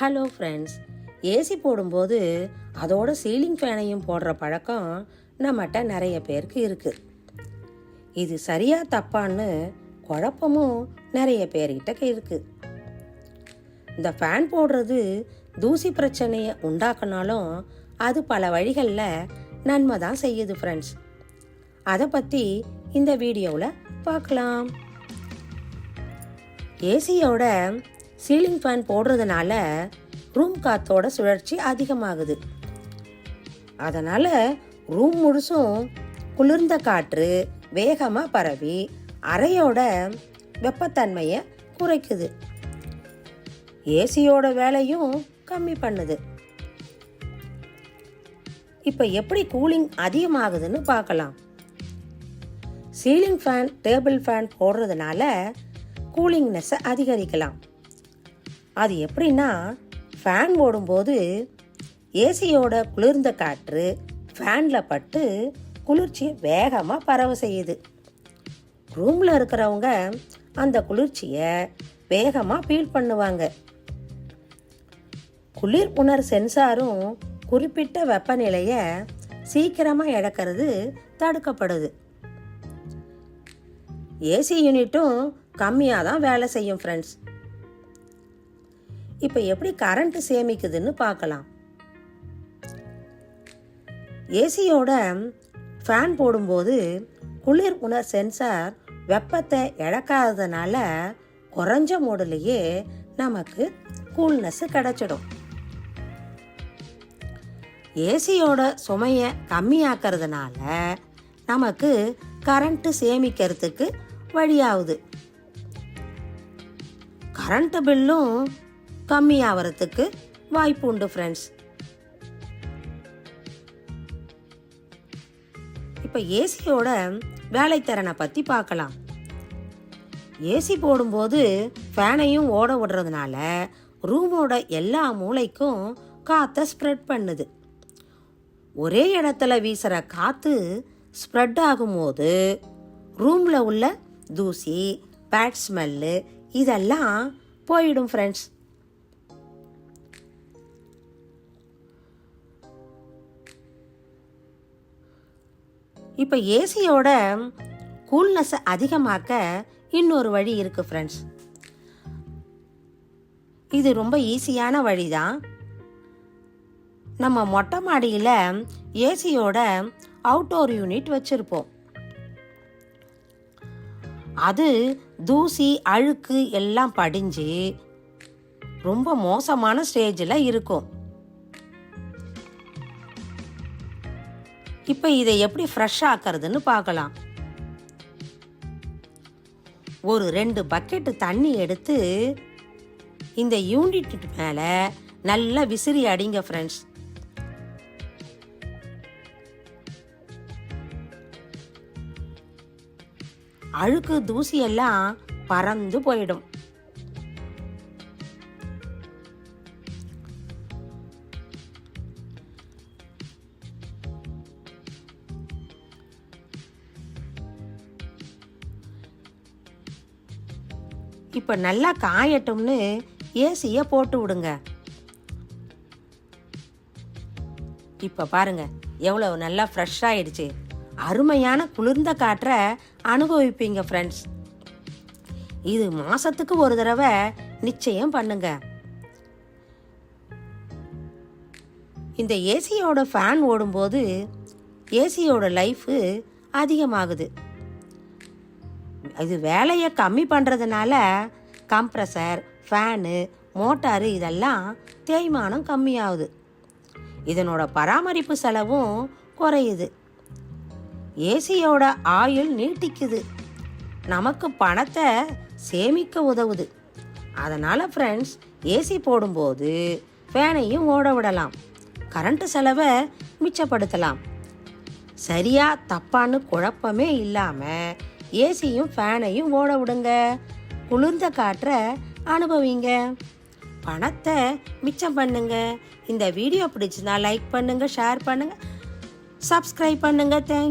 Hello friends AC போடும்போது அதோட ceiling ஃபேனையும் போடுற பழக்கம் நம்மகிட்ட நிறைய பேருக்கு இருக்குது இது சரியா தப்பான்னு குழப்பமும் நிறைய பேர்கிட்ட இருக்குது இந்த ஃபேன் போடுறது தூசி பிரச்சனையை உண்டாக்குனாலும் அது பல வழிகளில் நன்மை தான் செய்யுது ஃப்ரெண்ட்ஸ் அதை பற்றி இந்த வீடியோவில் பார்க்கலாம் ஏசியோட சீலிங் ஃபேன் போடுறதுனால ரூம் காத்தோட சுழற்சி அதிகமாகுது. அதனால் ரூம் முழுசும் குளிர்ந்த காற்று வேகமாக பரவி அறையோட வெப்பத்தன்மையை குறைக்குது. ஏசியோட வேலையும் கம்மி பண்ணுது. இப்போ எப்படி கூலிங் அதிகமாகுதுன்னு பார்க்கலாம். சீலிங் ஃபேன் டேபிள் ஃபேன் போடுறதுனால கூலிங்னஸை அதிகரிக்கலாம். அது எப்படின்னா ஃபேன் ஓடும்போது ஏசியோட குளிர்ந்த காற்று ஃபேனில் பட்டு குளிர்ச்சியை வேகமாக பரவ செய்யுது. ரூமில் இருக்கிறவங்க அந்த குளிர்ச்சியை வேகமாக ஃபீல் பண்ணுவாங்க. குளிர் உணர் சென்சாரும் குறிப்பிட்ட வெப்பநிலையை சீக்கிரமாக இழக்கிறது தடுக்கப்படுது. ஏசி யூனிட்டும் கம்மியாக தான் வேலை செய்யும் ஃப்ரெண்ட்ஸ் இப்போ எப்படி கரண்ட் சேமிக்குதுன்னு பார்க்கலாம். ஏசியோட ஃபேன் போடும்போது குளிர் உணர் சென்சார் வெப்பத்தை இழக்காததுனால குறைஞ்ச மூடலையே நமக்கு கூல்னஸ் கிடைச்சிடும். ஏசியோட சுமையை கம்மியாக்கிறதுனால நமக்கு கரண்ட்டு சேமிக்கிறதுக்கு வழியாகுது. கரண்ட் பில்லும் கம்மியாகிறதுக்கு வாய்ப்பு உண்டு ஃப்ரெண்ட்ஸ் இப்போ ஏசியோட வேலைத்திறனை பற்றி பார்க்கலாம். ஏசி போடும்போது ஃபேனையும் ஓட விடுறதுனால ரூமோட எல்லா மூளைக்கும் காற்றை ஸ்ப்ரெட் பண்ணுது. ஒரே இடத்துல வீசுகிற காற்று ஸ்ப்ரெட் ஆகும்போது ரூமில் உள்ள தூசி பேட் ஸ்மெல்லு இதெல்லாம் போயிடும் ஃப்ரெண்ட்ஸ் இப்போ ஏசியோட கூல்னஸை அதிகமாக்க இன்னொரு வழி இருக்குது ஃப்ரெண்ட்ஸ் இது ரொம்ப ஈஸியான வழி தான் நம்ம மொட்டை மாடியில் ஏசியோட அவுட்டோர் யூனிட் வச்சுருப்போம். அது தூசி அழுக்கு எல்லாம் படிஞ்சு ரொம்ப மோசமான ஸ்டேஜில் இருக்கும். இப்போ இதை எப்படி ஃப்ரெஷ் ஆக்கிறதுன்னு பார்க்கலாம். ஒரு ரெண்டு பக்கெட்டு தண்ணி எடுத்து இந்த யூனிட் மேலே நல்லா விசிறி அடிங்க ஃப்ரெண்ட்ஸ் அழுக்கு தூசி எல்லாம் பறந்து போயிடும். இப்போ நல்லா காயட்டும்னு ஏசியை போட்டு விடுங்க? இப்போ பாருங்க எவ்வளோ நல்லா ஃப்ரெஷ் ஆயிடுச்சு. அருமையான குளிர்ந்த காற்றை அனுபவிப்பீங்க ஃப்ரெண்ட்ஸ் இது மாசத்துக்கு ஒரு தடவை நிச்சயம் பண்ணுங்க. இந்த ஏசியோட ஃபேன் ஓடும்போது ஏசியோட லைஃபு அதிகமாகுது. இது வேலையை கம்மி பண்ணுறதுனால கம்ப்ரஸர் ஃபேனு மோட்டாரு இதெல்லாம் தேய்மானம் கம்மியாகுது. இதனோட பராமரிப்பு செலவும் குறையுது. ஏசியோட ஆயுள் நீட்டிக்குது. நமக்கு பணத்தை சேமிக்க உதவுது. அதனால் ஃப்ரெண்ட்ஸ் ஏசி போடும்போது ஃபேனையும் ஓட விடலாம். கரண்ட்டு செலவை மிச்சப்படுத்தலாம். சரியா தப்பான்னு குழப்பமே இல்லாமல் ஏசியும் ஃபேனையும் ஓட விடுங்க. குளிர்ந்த காற்றை அனுபவிங்க. பணத்தை மிச்சம் பண்ணுங்க. இந்த வீடியோ பிடிச்சிருந்தா லைக் பண்ணுங்க ஷேர் பண்ணுங்க. சப்ஸ்கிரைப் பண்ணுங்க. தேங்க்